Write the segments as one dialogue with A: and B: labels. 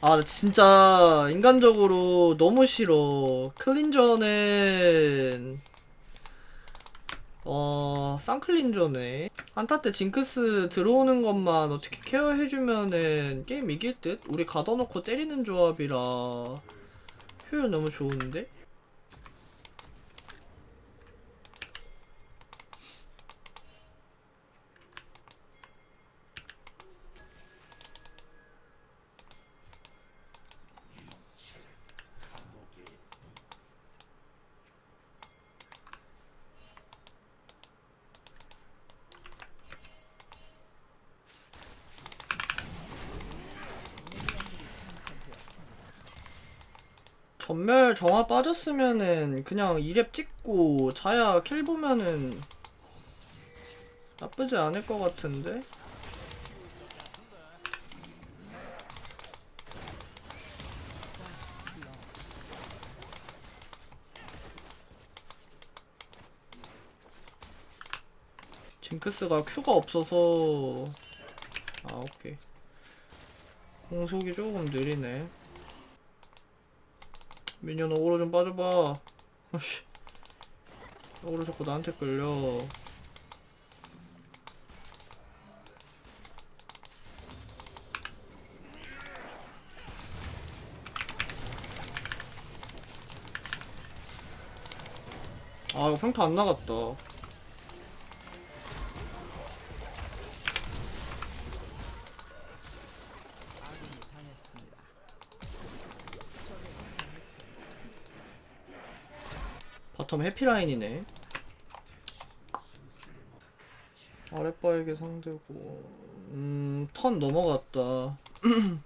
A: 아, 나 진짜 인간적으로 너무 싫어. 클린저는 어, 쌍클린저네. 한타 때 징크스 들어오는 것만 어떻게 케어해주면은 게임 이길 듯? 우리 가둬놓고 때리는 조합이라 효율 너무 좋은데? 전멸 정화 빠졌으면은 그냥 2렙 찍고 자야 킬 보면은 나쁘지 않을 것 같은데? 징크스가 큐가 없어서 아 오케이 공속이 조금 느리네 미니언 어그로 좀 빠져봐. 아씨. 어그로 자꾸 나한테 끌려. 아 이거 평타 안 나갔다 바텀 해피라인이네. 아랫바에게 상대고. 음턴 넘어갔다.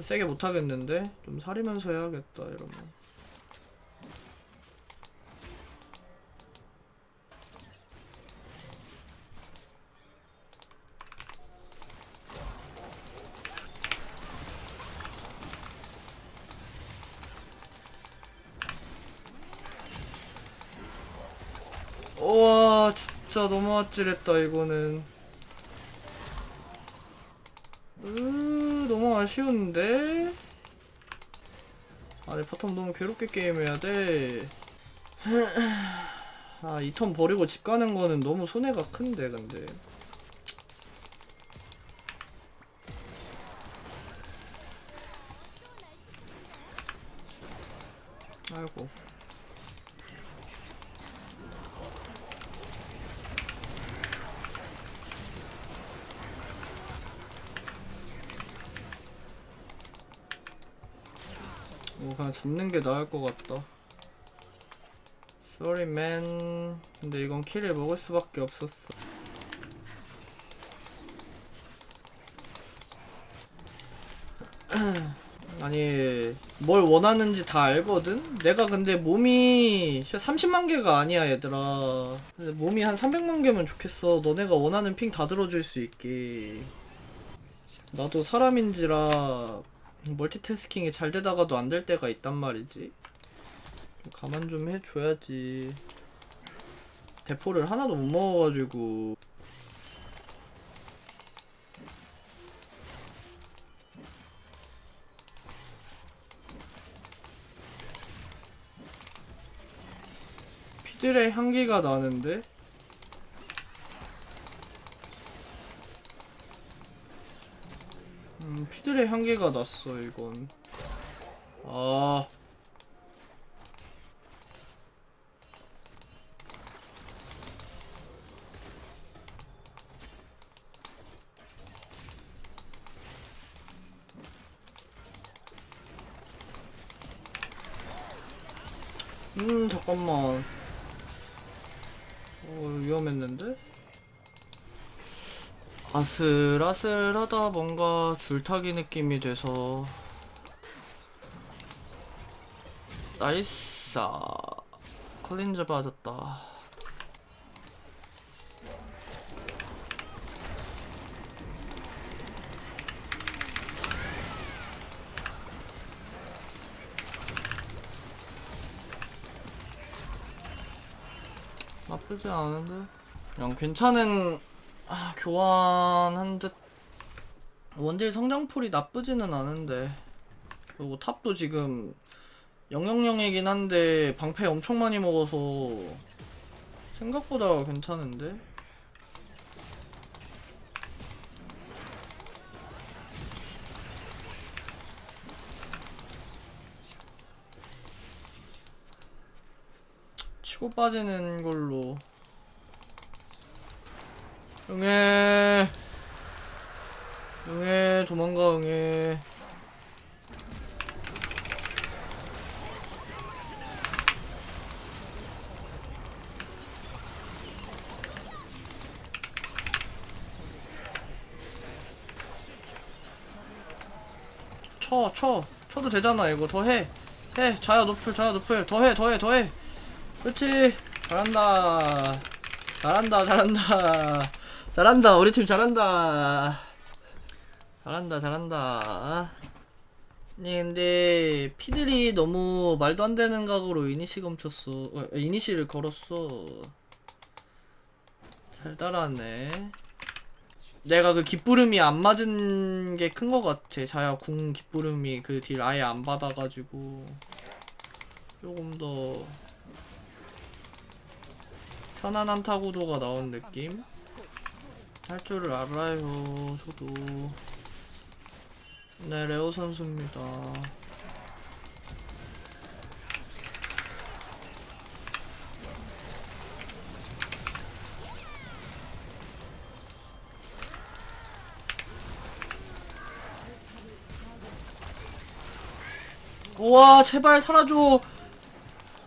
A: 세게 못하겠는데? 좀 사리면서 해야겠다 이러면 우와 진짜 너무 아찔했다 이거는. 으 너무 아쉬운데? 아니 바텀 너무 괴롭게 게임해야 돼아 이 턴 버리고 집 가는 거는 너무 손해가 큰데 근데. 아이고 그냥 잡는 게 나을 것 같다. Sorry man. 근데 이건 킬을 먹을 수밖에 없었어. 아니 뭘 원하는지 다 알거든? 내가 근데 몸이 30만 개가 아니야 얘들아 근데 몸이 한 300만 개면 좋겠어 너네가 원하는 핑 다 들어줄 수 있게 나도 사람인지라 멀티태스킹이 잘 되다가도 안 될 때가 있단 말이지. 좀 가만 좀 해줘야지. 대포를 하나도 못 먹어가지고. 피들의 향기가 나는데? 피들의 향기가 났어, 이건. 아. 음, 잠깐만. 어, 위험했는데? 아슬아슬하다 뭔가 줄타기 느낌이 돼서. 나이스. 클린즈 받았다. 나쁘지 않은데? 그냥 괜찮은 아, 교환한 듯. 원딜 성장풀이 나쁘지는 않은데. 그리고 탑도 지금 000이긴 한데 방패 엄청 많이 먹어서 생각보다 괜찮은데? 치고 빠지는 걸로 응애 응애 도망가 응애 쳐, 쳐. 쳐도 되잖아, 이거. 더 해. 해. 자야 높을, 자야 높을. 더 해, 더 해, 더 해. 그렇지. 잘한다. 잘한다, 잘한다. 잘한다, 우리 팀 잘한다. 잘한다, 잘한다. 아니, 근데, 피들이 너무 말도 안 되는 각오로 이니시 검쳤어. 어, 이니시를 걸었어. 잘 따라왔네. 내가 그 깃부름이 안 맞은 게 큰 거 같아. 자야 궁 깃부름이 그 딜 아예 안 받아가지고 조금 더 편안한 타구도가 나온 느낌? 할 줄을 알아요, 저도. 네, 레오 선수입니다. 우와, 제발 사라져.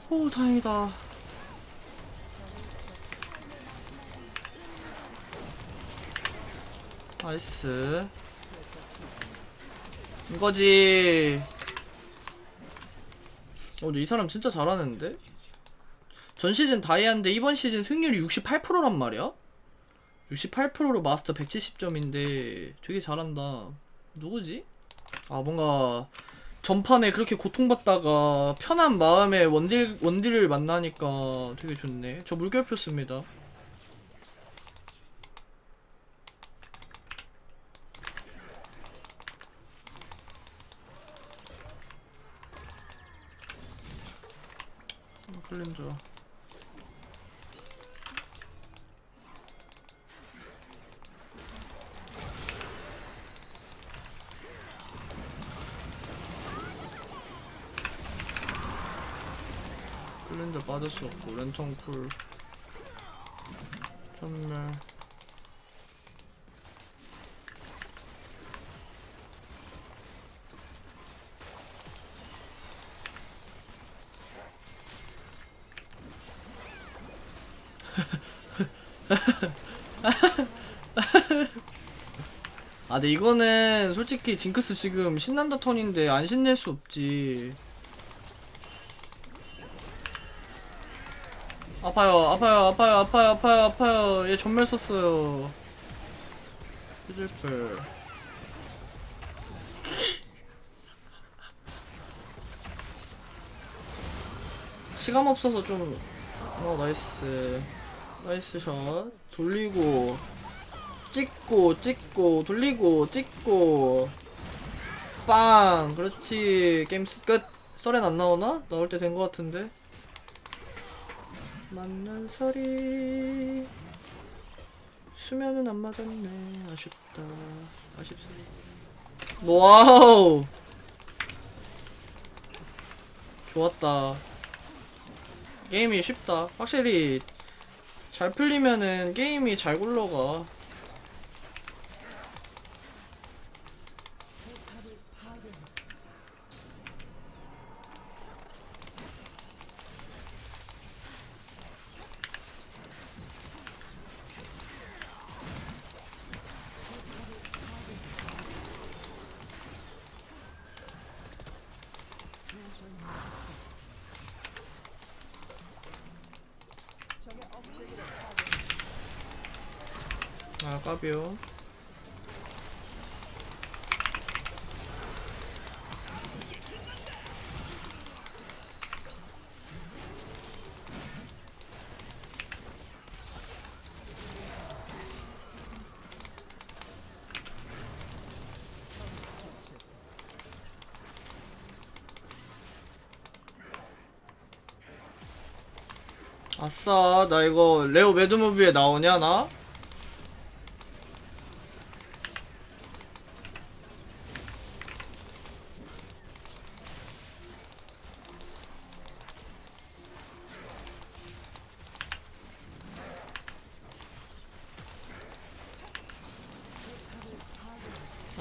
A: 오, 다행이다. 나이스. 이거지. 어, 근데 이 사람 진짜 잘하는데? 전 시즌 다이아인데 이번 시즌 승률이 68%란 말이야? 68%로 마스터 170점인데 되게 잘한다. 누구지? 아, 뭔가 전판에 그렇게 고통받다가 편한 마음에 원딜 원딜을 만나니까 되게 좋네. 저 물결표 씁니다. 클린저. 클린저 빠졌었고 랜턴 쿨 전멸 아 근데 이거는 솔직히 징크스 지금 신난다 턴인데 안 신낼 수 없지 아파요, 아파요, 아파요, 아파요, 아파요, 아파요. 얘 전멸 썼어요. 휴질per. 시간 없어서 좀, 어, 나이스. 나이스 샷. 돌리고, 찍고, 찍고, 돌리고, 찍고. 빵! 그렇지. 게임 스- 끝. 썰엔 안 나오나? 나올 때 된 것 같은데. 맞는 소리 수면은 안 맞았네 아쉽다 아쉽습니다 와우 좋았다 게임이 쉽다 확실히 잘 풀리면은 게임이 잘 굴러가 아 까비요 아싸 나 이거 레오 매드무비에 나오냐 나?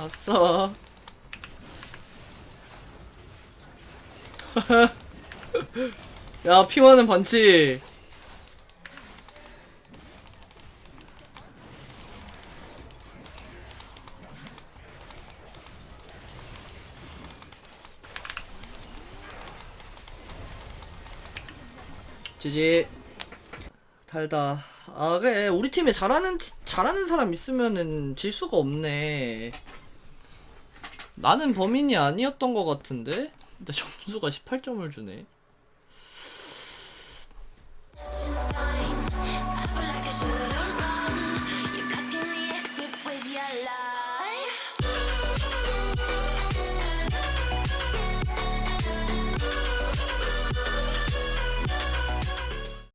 A: 아싸 야 피하는 반치 지지. 달다. 아 그래. 우리 팀에 잘하는 티- 잘하는 사람 있으면은 질 수가 없네 나는 범인이 아니었던 것 같은데? 근데 점수가 18점을 주네